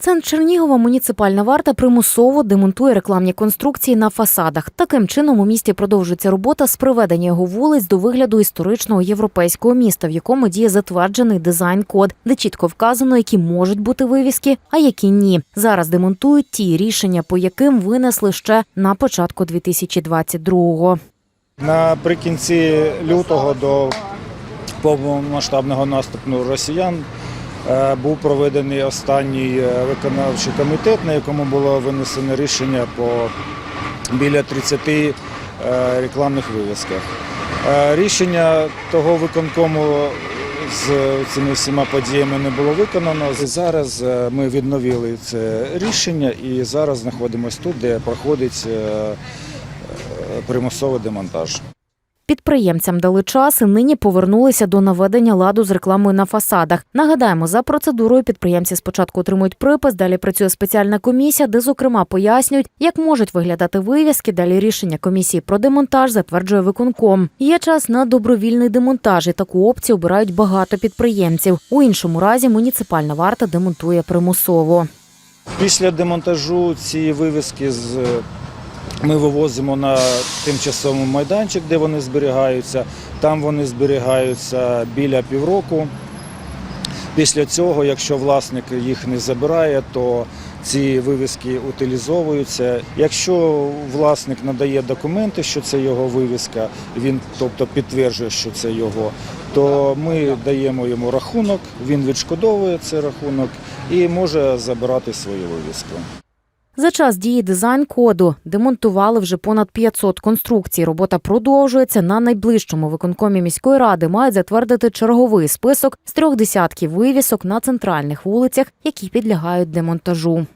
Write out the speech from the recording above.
Центр Чернігова муніципальна варта примусово демонтує рекламні конструкції на фасадах. Таким чином у місті продовжується робота з приведення його вулиць до вигляду історичного європейського міста, в якому діє затверджений дизайн-код, де чітко вказано, які можуть бути вивіски, а які ні. Зараз демонтують ті рішення, по яким винесли ще на початку 2022-го. Наприкінці лютого до повномасштабного наступу росіян був проведений останній е, виконавчий комітет, на якому було винесено рішення по біля 30 е, рекламних вивісках. Е, Рішення того виконкому з цими всіма подіями не було виконано. Зараз е, ми відновили це рішення і зараз знаходимося тут, де проходить е, е, примусовий демонтаж. Підприємцям дали час і нині повернулися до наведення ладу з рекламою на фасадах. Нагадаємо, за процедурою підприємці спочатку отримують припис, далі працює спеціальна комісія, де зокрема пояснюють, як можуть виглядати вивіски. Далі рішення комісії про демонтаж затверджує виконком. Є час на добровільний демонтаж. і Таку опцію обирають багато підприємців. У іншому разі муніципальна варта демонтує примусово. Після демонтажу ці вивіски з ми вивозимо на тимчасовий майданчик, де вони зберігаються. Там вони зберігаються біля півроку. Після цього, якщо власник їх не забирає, то ці вивіски утилізовуються. Якщо власник надає документи, що це його вивіска, він тобто підтверджує, що це його, то ми даємо йому рахунок, він відшкодовує цей рахунок і може забирати свою вивіску. За час дії дизайн-коду демонтували вже понад 500 конструкцій. Робота продовжується на найближчому виконкомі міської ради. Мають затвердити черговий список з трьох десятків вивісок на центральних вулицях, які підлягають демонтажу.